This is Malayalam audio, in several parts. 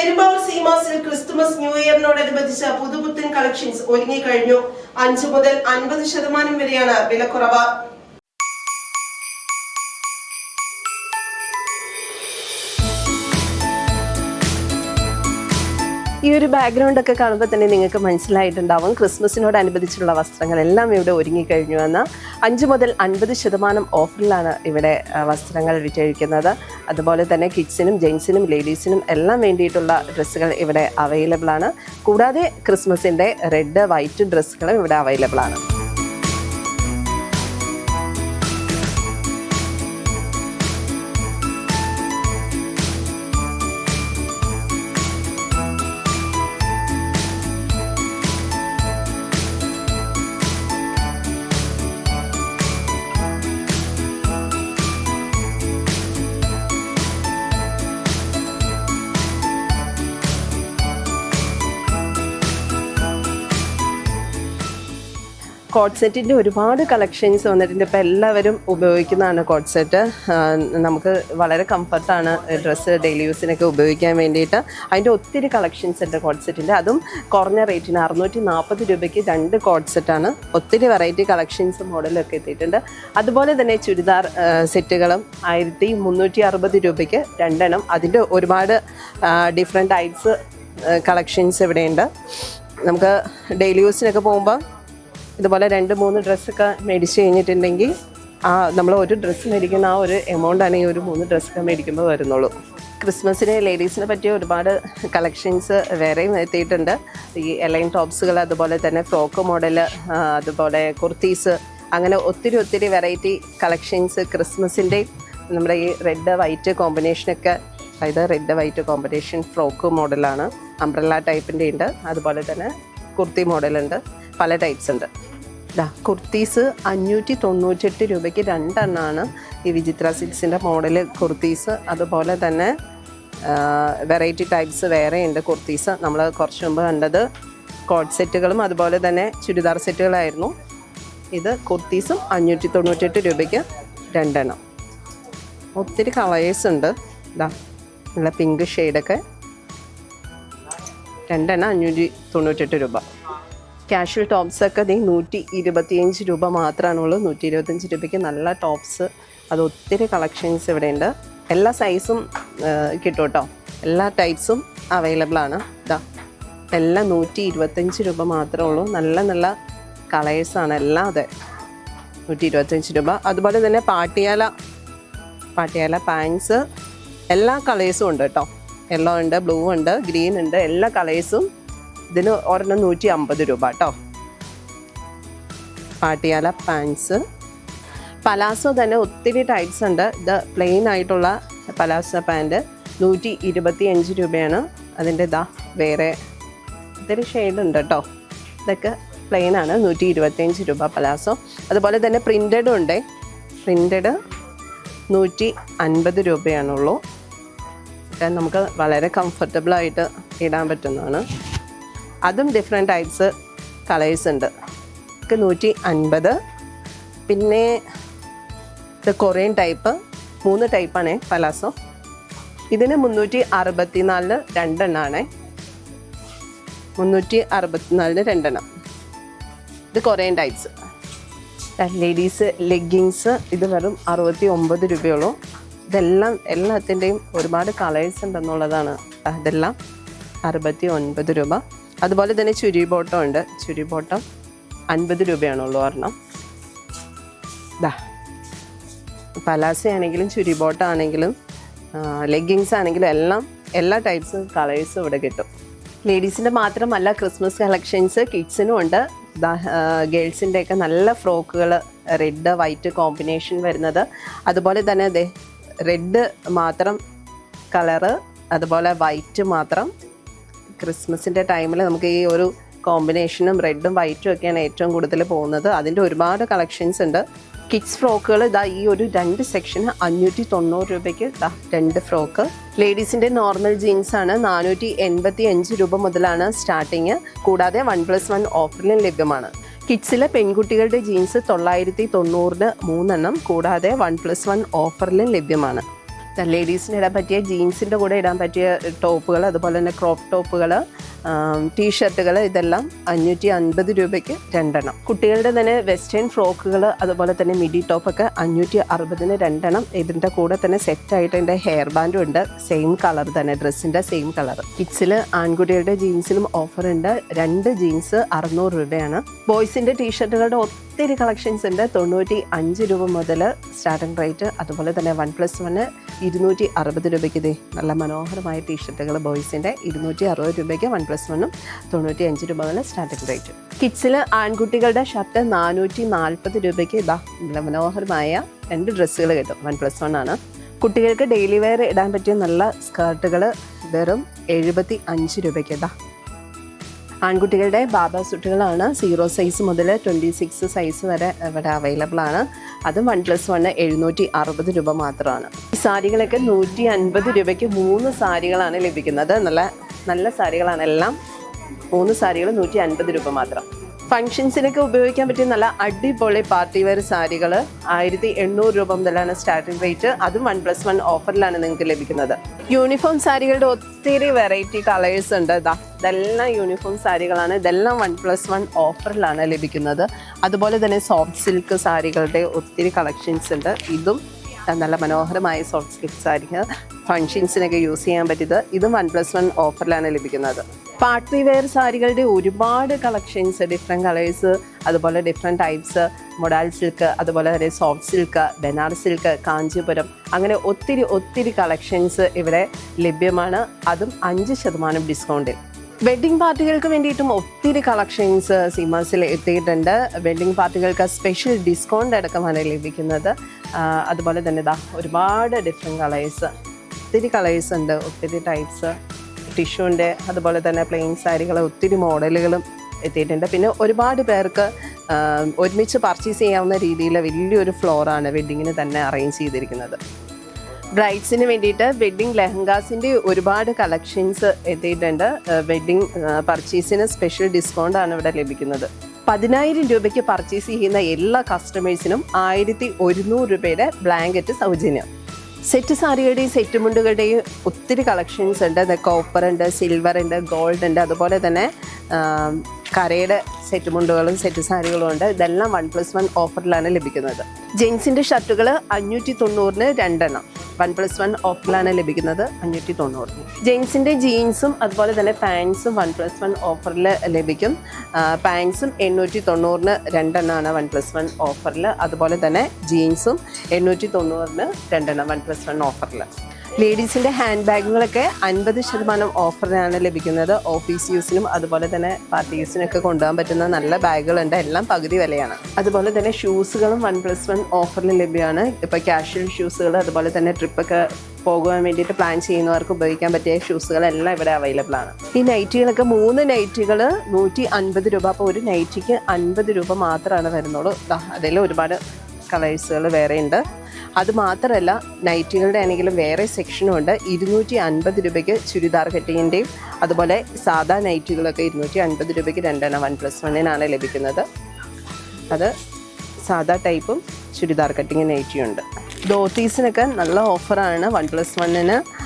പെരുമ്പാവൂർ സീമാസിൽ ക്രിസ്തുമസ് ന്യൂ ഇയറിനോടനുബന്ധിച്ച് പുതുപുത്തൻ കളക്ഷൻസ് ഒരുങ്ങിക്കഴിഞ്ഞു. അഞ്ചു മുതൽ അൻപത് ശതമാനം വരെയാണ് വിലക്കുറവ്. ഒരു ബാക്ക്ഗ്രൗണ്ട് ഒക്കെ കാണുമ്പോൾ തന്നെ നിങ്ങൾക്ക് മനസ്സിലായിട്ടുണ്ടാവും. ക്രിസ്മസിനോടനുബന്ധിച്ചുള്ള വസ്ത്രങ്ങളെല്ലാം ഇവിടെ ഒരുങ്ങിക്കഴിഞ്ഞു എന്ന് അഞ്ച് മുതൽ അൻപത് ശതമാനം ഓഫറിലാണ് ഇവിടെ വസ്ത്രങ്ങൾ വിറ്റഴിക്കുന്നത്. അതുപോലെ തന്നെ കിഡ്സിനും ജെൻസിനും ലേഡീസിനും എല്ലാം വേണ്ടിയിട്ടുള്ള ഡ്രസ്സുകൾ ഇവിടെ അവൈലബിൾ ആണ്. കൂടാതെ ക്രിസ്മസിന്റെ റെഡ് വൈറ്റ് ഡ്രസ്സുകളും ഇവിടെ അവൈലബിൾ ആണ്. കോട്ട് സെറ്റിന്റെ ഒരുപാട് കളക്ഷൻസ് വന്നിട്ടുണ്ട്. ഇപ്പോൾ എല്ലാവരും ഉപയോഗിക്കുന്നതാണ് കോട്ട് സെറ്റ്. നമുക്ക് വളരെ കംഫർട്ടാണ് ഡ്രസ്സ് ഡെയിലി യൂസിനൊക്കെ ഉപയോഗിക്കാൻ വേണ്ടിയിട്ട്. അതിന്റെ ഒത്തിരി കളക്ഷൻസ് ഉണ്ട് കോട്ട് സെറ്റിന്റെ അതും കുറഞ്ഞ റേറ്റിന് അറുന്നൂറ്റി നാൽപ്പത് രൂപയ്ക്ക് രണ്ട് കോട്ട് സെറ്റാണ് ഒത്തിരി വെറൈറ്റി കളക്ഷൻസ് മോഡലൊക്കെ എത്തിയിട്ടുണ്ട്. അതുപോലെ തന്നെ ചുരിദാർ സെറ്റുകളും ആയിരത്തി മുന്നൂറ്റി അറുപത് രൂപയ്ക്ക് രണ്ടെണ്ണം. അതിന്റെ ഒരുപാട് ഡിഫറെന്റ് ടൈപ്സ് കളക്ഷൻസ് ഇവിടെയുണ്ട്. നമുക്ക് ഡെയിലി യൂസിനൊക്കെ പോകുമ്പോൾ ഇതുപോലെ രണ്ട് മൂന്ന് ഡ്രസ്സൊക്കെ മേടിച്ച് കഴിഞ്ഞിട്ടുണ്ടെങ്കിൽ ആ നമ്മൾ ഒരു ഡ്രസ്സ് മേടിക്കുന്ന ആ ഒരു എമൗണ്ടാണ് ഈ ഒരു മൂന്ന് ഡ്രസ്സൊക്കെ മേടിക്കുമ്പോൾ വരുന്നുള്ളൂ. ക്രിസ്മസിന് ലേഡീസിനെ പറ്റിയ ഒരുപാട് കളക്ഷൻസ് വേറെയും എത്തിയിട്ടുണ്ട് ഈ എലൈൻ ടോപ്സുകൾ അതുപോലെ തന്നെ ഫ്രോക്ക് മോഡൽ അതുപോലെ കുർത്തീസ് അങ്ങനെ ഒത്തിരി ഒത്തിരി വെറൈറ്റി കളക്ഷൻസ് ക്രിസ്മസിന്റെ നമ്മുടെ ഈ റെഡ് വൈറ്റ് കോമ്പിനേഷനൊക്കെ അതായത് റെഡ് വൈറ്റ് കോമ്പിനേഷൻ ഫ്രോക്ക് മോഡലാണ് അംബ്രല്ല ടൈപ്പിന്റെ ഉണ്ട്. അതുപോലെ തന്നെ കുർത്തി മോഡലുണ്ട് പല ടൈപ്സ് ഉണ്ട്. ഇതാ കുർത്തീസ് അഞ്ഞൂറ്റി തൊണ്ണൂറ്റെട്ട് രൂപയ്ക്ക് രണ്ടെണ്ണമാണ് ഈ വിചിത്ര സിൽക്സിന്റെ മോഡൽ കുർത്തീസ്. അതുപോലെ തന്നെ വെറൈറ്റി ടൈപ്സ് വേറെയുണ്ട് കുർത്തീസ്. നമ്മൾ കുറച്ച് മുമ്പ് കണ്ടത് കോട്ട് സെറ്റുകളും അതുപോലെ തന്നെ ചുരിദാർ സെറ്റുകളായിരുന്നു. ഇത് കുർത്തീസും അഞ്ഞൂറ്റി തൊണ്ണൂറ്റെട്ട് രൂപയ്ക്ക് രണ്ടെണ്ണം. ഒത്തിരി കളേഴ്സ് ഉണ്ട്. ഇതാ നല്ല പിങ്ക് ഷെയ്ഡൊക്കെ രണ്ടെണ്ണം അഞ്ഞൂറ്റി തൊണ്ണൂറ്റെട്ട് രൂപ. കാഷ്വൽ ടോപ്സൊക്കെ നീ നൂറ്റി ഇരുപത്തിയഞ്ച് രൂപ മാത്രമാണുള്ളൂ നൂറ്റി ഇരുപത്തഞ്ച് രൂപയ്ക്ക് നല്ല ടോപ്സ്. അത് ഒത്തിരി കളക്ഷൻസ് ഇവിടെയുണ്ട്. എല്ലാ സൈസും കിട്ടും കേട്ടോ എല്ലാ ടൈപ്സും അവൈലബിൾ ആണ്. ഇതാ എല്ലാം നൂറ്റി ഇരുപത്തഞ്ച് രൂപ മാത്രമേ ഉള്ളൂ. നല്ല നല്ല കളേഴ്സാണ് എല്ലാം അതെ. നൂറ്റി ഇരുപത്തഞ്ച് രൂപ. അതുപോലെ തന്നെ പാട്ടിയാല പാട്ടിയാല പാൻസ്. എല്ലാ കളേഴ്സും ഉണ്ട് കേട്ടോ. യെല്ലോ ഉണ്ട് ബ്ലൂ ഉണ്ട് ഗ്രീൻ ഉണ്ട്. എല്ലാ കളേഴ്സും ഇതിന് ഒരെണ്ണം നൂറ്റി അമ്പത് രൂപ കേട്ടോ പാട്ടിയാല പാൻസ് പലാസോ തന്നെ ഒത്തിരി ടൈപ്സ് ഉണ്ട്. ഇത് പ്ലെയിൻ ആയിട്ടുള്ള പലാസോ പാന്റ് നൂറ്റി ഇരുപത്തി അഞ്ച് രൂപയാണ്. അതിന്റെ ഇതാ വേറെ ഇതൊരു ഷെയ്ഡ് ഉണ്ട് കേട്ടോ ഇതൊക്കെ പ്ലെയിൻ ആണ്. നൂറ്റി ഇരുപത്തിയഞ്ച് രൂപ പലാസോ. അതുപോലെ തന്നെ പ്രിന്റഡും ഉണ്ട്. പ്രിന്റഡ് നൂറ്റി അൻപത് രൂപയാണുള്ളൂ നമുക്ക് വളരെ കംഫർട്ടബിളായിട്ട് ഇടാൻ പറ്റുന്നതാണ്. അതും ഡിഫറെന്റ് ടൈപ്സ് കളേഴ്സ് ഉണ്ട്. നൂറ്റി അൻപത് പിന്നെ ഇത് കൊറിയൻ ടൈപ്പ് മൂന്ന് ടൈപ്പാണേ പലാസോ. ഇതിന് മുന്നൂറ്റി അറുപത്തി നാലിന് രണ്ടെണ്ണമാണേ മുന്നൂറ്റി അറുപത്തിനാലിന് രണ്ടെണ്ണം. ഇത് കൊറിയൻ ടൈപ്സ് ലേഡീസ് ലെഗിങ്സ് ഇത് വെറും അറുപത്തി ഒമ്പത് രൂപയുള്ളൂ. ഇതെല്ലാം എല്ലാത്തിന്റെയും ഒരുപാട് കളേഴ്സ് ഉണ്ടെന്നുള്ളതാണ്. അതെല്ലാം അറുപത്തി ഒൻപത് രൂപ. അതുപോലെ തന്നെ ചുരി ബോട്ടം ഉണ്ട്. ചുരി ബോട്ടം അൻപത് രൂപയാണുള്ളൂ ഒരെണ്ണം. ദാ. പലാസ ആണെങ്കിലും ചുരി ബോട്ടം ആണെങ്കിലും ലെഗിങ്സ് ആണെങ്കിലും എല്ലാം എല്ലാ ടൈപ്സ് കളേഴ്സും ഇവിടെ കിട്ടും. ലേഡീസിന്റെ മാത്രമല്ല ക്രിസ്മസ് കളക്ഷൻസ് കിഡ്സിനും ഉണ്ട്. ഗേൾസിന്റെ ഒക്കെ നല്ല ഫ്രോക്കുകൾ റെഡ് വൈറ്റ് കോമ്പിനേഷൻ വരുന്നത്. അതുപോലെ തന്നെ റെഡ് മാത്രം കളറ് അതുപോലെ വൈറ്റ് മാത്രം ക്രിസ്മസിന്റെ ടൈമിൽ നമുക്ക് ഈ ഒരു കോമ്പിനേഷനും റെഡും വൈറ്റും ഒക്കെയാണ് ഏറ്റവും കൂടുതൽ പോകുന്നത്. അതിന്റെ ഒരുപാട് കളക്ഷൻസ് ഉണ്ട്. കിഡ്സ് ഫ്രോക്കുകൾ ഇതാ ഈ ഒരു രണ്ട് സെക്ഷന് അഞ്ഞൂറ്റി തൊണ്ണൂറ് രൂപയ്ക്ക് ഇതാ രണ്ട് ഫ്രോക്ക്. ലേഡീസിന്റെ നോർമൽ ജീൻസ് ആണ് നാനൂറ്റി എൺപത്തി അഞ്ച് രൂപ മുതലാണ് സ്റ്റാർട്ടിങ്. കൂടാതെ വൺ പ്ലസ് വൺ ഓഫറിലും ലഭ്യമാണ്. കിഡ്സിലെ പെൺകുട്ടികളുടെ ജീൻസ് തൊള്ളായിരത്തി തൊണ്ണൂറിന് മൂന്നെണ്ണം. കൂടാതെ വൺ പ്ലസ് വൺ ഓഫറിലും ലഭ്യമാണ്. ലേഡീസിന് ഇടാൻ പറ്റിയ ജീൻസിന്റെ കൂടെ ഇടാൻ പറ്റിയ ടോപ്പുകൾ അതുപോലെ തന്നെ ക്രോപ്പ് ടോപ്പുകൾ ടീഷർട്ടുകൾ ഇതെല്ലാം അഞ്ഞൂറ്റി അൻപത് രൂപയ്ക്ക് രണ്ടെണ്ണം. കുട്ടികളുടെ തന്നെ വെസ്റ്റേൺ ഫ്രോക്കുകൾ അതുപോലെ തന്നെ മിഡി ടോപ്പൊക്കെ അഞ്ഞൂറ്റി അറുപതിന് രണ്ടെണ്ണം. ഇതിന്റെ കൂടെ തന്നെ സെറ്റായിട്ട് എന്റെ ഹെയർ ബാൻഡും ഉണ്ട്. സെയിം കളർ തന്നെ ഡ്രസ്സിന്റെ സെയിം കളർ കിഡ്സിൽ ആൺകുട്ടികളുടെ ജീൻസിലും ഓഫർ ഉണ്ട്. രണ്ട് ജീൻസ് അറുന്നൂറ് രൂപയാണ്. ബോയ്സിന്റെ ടീഷർട്ടുകളുടെ ഒത്തിരി കളക്ഷൻസ് ഉണ്ട്. തൊണ്ണൂറ്റി അഞ്ച് രൂപ മുതൽ സ്റ്റാർട്ടിംഗ് റേറ്റ് അതുപോലെ തന്നെ വൺ പ്ലസ് വണ് ഇരുന്നൂറ്റി അറുപത് രൂപയ്ക്ക് ഇതേ നല്ല മനോഹരമായ ടീഷർട്ടുകൾ ബോയ്സിന്റെ ഇരുന്നൂറ്റി അറുപത് രൂപയ്ക്ക് വൺ പ്ലസ് വണ്ണും തൊണ്ണൂറ്റി അഞ്ച് രൂപ മുതൽ സ്റ്റാർട്ടിംഗ് റേറ്റ് കിഡ്സിൽ ആൺകുട്ടികളുടെ ഷർട്ട് നാനൂറ്റി നാൽപ്പത് രൂപയ്ക്ക് ഇതാ നല്ല മനോഹരമായ രണ്ട് ഡ്രസ്സുകൾ കിട്ടും. വൺ പ്ലസ് വൺ ആണ്. കുട്ടികൾക്ക് ഡെയിലി വെയർ ഇടാൻ പറ്റിയ നല്ല സ്കേർട്ടുകൾ വെറും എഴുപത്തി അഞ്ച് രൂപയ്ക്ക് ഇതാ ആൺകുട്ടികളുടെ ബാബ സുട്ടുകളാണ്. സീറോ സൈസ് മുതൽ ട്വന്റി സിക്സ് സൈസ് വരെ ഇവിടെ അവൈലബിൾ ആണ്. അതും വൺ പ്ലസ് വണ്ണ് എഴുന്നൂറ്റി അറുപത് രൂപ മാത്രമാണ്. ഈ സാരികളൊക്കെ നൂറ്റി അൻപത് രൂപയ്ക്ക് മൂന്ന് സാരികളാണ് ലഭിക്കുന്നത്. നല്ല നല്ല സാരികളാണ് എല്ലാം. മൂന്ന് സാരികൾ നൂറ്റി അൻപത് രൂപ മാത്രം. ഫങ്ഷൻസിനൊക്കെ ഉപയോഗിക്കാൻ പറ്റിയ നല്ല അടിപൊളി പാർട്ടി വെയർ സാരികൾ ആയിരത്തി എണ്ണൂറ് രൂപ മുതലാണ് സ്റ്റാർട്ടിംഗ് റേറ്റ് അതും വൺ പ്ലസ് വൺ ഓഫറിലാണ് നിങ്ങൾക്ക് ലഭിക്കുന്നത്. യൂണിഫോം സാരികളുടെ ഒത്തിരി വെറൈറ്റി കളേഴ്സ് ഉണ്ട്. ഇതാ ഇതെല്ലാം യൂണിഫോം സാരികളാണ്. ഇതെല്ലാം വൺ പ്ലസ് വൺ ഓഫറിലാണ് ലഭിക്കുന്നത്. അതുപോലെ തന്നെ സോഫ്റ്റ് സിൽക്ക് സാരികളുടെ ഒത്തിരി കളക്ഷൻസ് ഉണ്ട്. ഇതും നല്ല മനോഹരമായ സോഫ്റ്റ് സിൽക്ക് ആയിരിക്കും. ഫങ്ഷൻസിനൊക്കെ യൂസ് ചെയ്യാൻ പറ്റിയത്. ഇതും വൺ പ്ലസ് വൺ ഓഫറിലാണ് ലഭിക്കുന്നത് പാർട്ടി വെയർ സാരികളുടെ ഒരുപാട് കളക്ഷൻസ് ഡിഫറെന്റ് കളേഴ്സ് അതുപോലെ ഡിഫറെന്റ് ടൈപ്സ് മൊഡാൽ സിൽക്ക് അതുപോലെ തന്നെ soft silk Banaras silk Kanchipuram അങ്ങനെ ഒത്തിരി ഒത്തിരി കളക്ഷൻസ് ഇവിടെ ലഭ്യമാണ്. അതും അഞ്ച് ശതമാനം ഡിസ്കൗണ്ടിൽ വെഡ്ഡിംഗ് പാർട്ടികൾക്ക് വേണ്ടിയിട്ടും ഒത്തിരി കളക്ഷൻസ് സീമാസിൽ എത്തിയിട്ടുണ്ട്. വെഡ്ഡിംഗ് പാർട്ടികൾക്ക് സ്പെഷ്യൽ ഡിസ്കൗണ്ട് അടക്കമാണ് ലഭിക്കുന്നത്. അതുപോലെ തന്നെ ഇതാ ഒരുപാട് ഡിഫറെന്റ് കളേഴ്സ് ഒത്തിരി കളേഴ്സ് ഉണ്ട്. ഒത്തിരി ടൈപ്സ് ടിഷ്യൂന്റെ അതുപോലെ തന്നെ പ്ലെയിൻ സാരികൾ ഒത്തിരി മോഡലുകളും എത്തിയിട്ടുണ്ട്. പിന്നെ ഒരുപാട് പേർക്ക് ഒരുമിച്ച് പർച്ചേസ് ചെയ്യാവുന്ന രീതിയിൽ വലിയൊരു ഫ്ലോറാണ് വെഡ്ഡിങ്ങിന് തന്നെ അറേഞ്ച് ചെയ്തിരിക്കുന്നത്. ബ്രൈഡ്സിന് വേണ്ടിയിട്ട് വെഡ്ഡിംഗ് ലെഹങ്കാസിന്റെ ഒരുപാട് കളക്ഷൻസ് എത്തിയിട്ടുണ്ട്. വെഡ്ഡിംഗ് പർച്ചേസിന് സ്പെഷ്യൽ ഡിസ്കൗണ്ട് ആണ് ഇവിടെ ലഭിക്കുന്നത്. പതിനായിരം രൂപയ്ക്ക് പർച്ചേസ് ചെയ്യുന്ന എല്ലാ കസ്റ്റമേഴ്സിനും ആയിരത്തി ഒരുന്നൂറ് രൂപയുടെ ബ്ലാങ്കറ്റ് സൗജന്യം. സെറ്റ് സാരികളുടെയും സെറ്റ് മുണ്ടുകളുടെയും ഒത്തിരി കളക്ഷൻസ് ഉണ്ട്. കോപ്പർ ഉണ്ട് സിൽവർ ഉണ്ട് ഗോൾഡ് ഉണ്ട്. അതുപോലെ തന്നെ കരയുടെ സെറ്റ് മുണ്ടുകളും സെറ്റ് സാരികളും ഉണ്ട്. ഇതെല്ലാം വൺ പ്ലസ് വൺ ഓഫറിലാണ് ലഭിക്കുന്നത്. ജെൻസിന്റെ ഷർട്ടുകൾ അഞ്ഞൂറ്റി തൊണ്ണൂറിന് രണ്ടെണ്ണം. വൺ പ്ലസ് വൺ ഓഫറിലാണ് ലഭിക്കുന്നത് അഞ്ഞൂറ്റി തൊണ്ണൂറിന് ജെൻസിന്റെ ജീൻസും അതുപോലെ തന്നെ പാൻസും വൺ പ്ലസ് വൺ ഓഫറിൽ ലഭിക്കും. പാൻസും എണ്ണൂറ്റി തൊണ്ണൂറിന് രണ്ടെണ്ണമാണ് വൺ പ്ലസ് വൺ ഓഫറിൽ അതുപോലെ തന്നെ ജീൻസും എണ്ണൂറ്റി തൊണ്ണൂറിന് രണ്ടെണ്ണം വൺ പ്ലസ് വൺ ഓഫറിൽ ലേഡീസിന്റെ ഹാൻഡ് ബാഗുകളൊക്കെ അൻപത് ശതമാനം ഓഫറിനാണ് ലഭിക്കുന്നത്. ഓഫീസ് യൂസിനും അതുപോലെ തന്നെ പാർട്ടി യൂസിനൊക്കെ കൊണ്ടുപോകാൻ പറ്റുന്ന നല്ല ബാഗുകളുണ്ട്. എല്ലാം പകുതി വിലയാണ്. അതുപോലെ തന്നെ ഷൂസുകളും വൺ പ്ലസ് വൺ ഓഫറിൽ ലഭ്യമാണ്. ഇപ്പോൾ കാഷ്വൽ ഷൂസുകൾ അതുപോലെ തന്നെ ട്രിപ്പൊക്കെ പോകുവാൻ വേണ്ടിയിട്ട് പ്ലാൻ ചെയ്യുന്നവർക്ക് ഉപയോഗിക്കാൻ പറ്റിയ ഷൂസുകളെല്ലാം ഇവിടെ അവൈലബിൾ ആണ്. ഈ നൈറ്റികളൊക്കെ മൂന്ന് നൈറ്റികൾ നൂറ്റി അൻപത് രൂപ. അപ്പോൾ ഒരു നൈറ്റിക്ക് അൻപത് രൂപ മാത്രമാണ് വരുന്നുള്ളൂ. അതിൽ ഒരുപാട് കളേഴ്സുകൾ വേറെ ഉണ്ട്. അത് മാത്രമല്ല നൈറ്റികളുടെ ആണെങ്കിലും വേറെ സെക്ഷനും ഉണ്ട്. ഇരുന്നൂറ്റി അൻപത് രൂപയ്ക്ക് ചുരിദാർ കട്ടിങ്ങിന്റെയും അതുപോലെ സാധാ നൈറ്റികളൊക്കെ ഇരുന്നൂറ്റി അൻപത് രൂപയ്ക്ക് രണ്ടെണ്ണം വൺ പ്ലസ് വണ്ണിനാണ് ലഭിക്കുന്നത്. അത് സാധാ ടൈപ്പും ചുരിദാർ കട്ടിങ് നൈറ്റിയും ഉണ്ട്. ധോത്തീസിനൊക്കെ നല്ല ഓഫറാണ് വൺ പ്ലസ് വണ്ണിന്.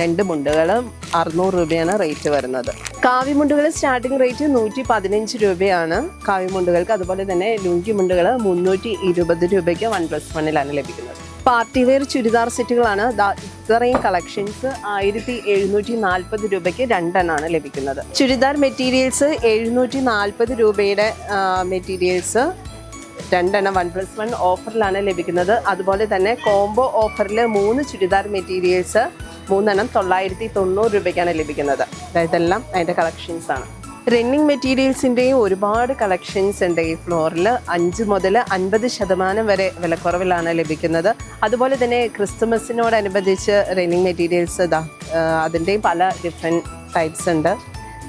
രണ്ട് മുണ്ടുകളും അറുന്നൂറ് രൂപയാണ് റേറ്റ് വരുന്നത്. കാവിമുണ്ടുകൾ സ്റ്റാർട്ടിംഗ് റേറ്റ് നൂറ്റി പതിനഞ്ച് രൂപയാണ്. കാവിമുണ്ടുകൾക്ക് അതുപോലെ തന്നെ ലുങ്കി മുണ്ടുകൾ മുന്നൂറ്റി ഇരുപത് രൂപയ്ക്ക് വൺ പ്ലസ് വണ്ണിലാണ് ലഭിക്കുന്നത്. പാർട്ടി വെയർ ചുരിദാർ സെറ്റുകളാണ് ഇത്രയും കളക്ഷൻസ് ആയിരത്തി എഴുന്നൂറ്റി നാൽപ്പത് രൂപയ്ക്ക് രണ്ടെണ്ണമാണ് ലഭിക്കുന്നത്. ചുരിദാർ മെറ്റീരിയൽസ് എഴുന്നൂറ്റി നാൽപ്പത് രൂപയുടെ മെറ്റീരിയൽസ് രണ്ടെണ്ണം വൺ പ്ലസ് വൺ ഓഫറിലാണ് ലഭിക്കുന്നത്. അതുപോലെ തന്നെ കോംബോ ഓഫറിൽ മൂന്ന് ചുരിദാർ മെറ്റീരിയൽസ് മൂന്നെണ്ണം തൊള്ളായിരത്തി തൊണ്ണൂറ് രൂപയ്ക്കാണ് ലഭിക്കുന്നത്. എല്ലാം അതിന്റെ കളക്ഷൻസ് ആണ്. റണ്ണിങ് മെറ്റീരിയൽസിന്റെയും ഒരുപാട് കളക്ഷൻസ് ഉണ്ട് ഈ ഫ്ലോറിൽ അഞ്ച് മുതൽ അൻപത് ശതമാനം വരെ വിലക്കുറവിലാണ് ലഭിക്കുന്നത്. അതുപോലെ തന്നെ ക്രിസ്തുമസിനോടനുബന്ധിച്ച് റണ്ണിങ് മെറ്റീരിയൽസ് അതിന്റെയും പല ഡിഫറെന്റ് ടൈപ്സ് ഉണ്ട്.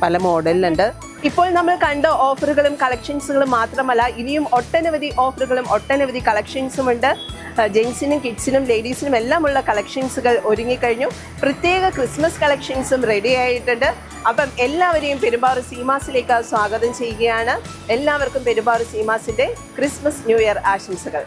പല മോഡലിലുണ്ട് ഇപ്പോൾ നമ്മൾ കണ്ട ഓഫറുകളും കളക്ഷൻസുകളും മാത്രമല്ല ഇനിയും ഒട്ടനവധി ഓഫറുകളും ഒട്ടനവധി കളക്ഷൻസും ഉണ്ട്. ജെൻസിനും കിഡ്സിനും ലേഡീസിനും എല്ലാമുള്ള കളക്ഷൻസുകൾ ഒരുങ്ങിക്കഴിഞ്ഞു. പ്രത്യേക ക്രിസ്മസ് കളക്ഷൻസും റെഡി ആയിട്ടുണ്ട്. അപ്പം എല്ലാവരെയും പെരുമ്പാറു സീമാസിലേക്ക് സ്വാഗതം ചെയ്യുകയാണ്. എല്ലാവർക്കും പെരുമ്പാറു സീമാസിന്റെ ക്രിസ്മസ് ന്യൂ ഇയർ ആശംസകൾ.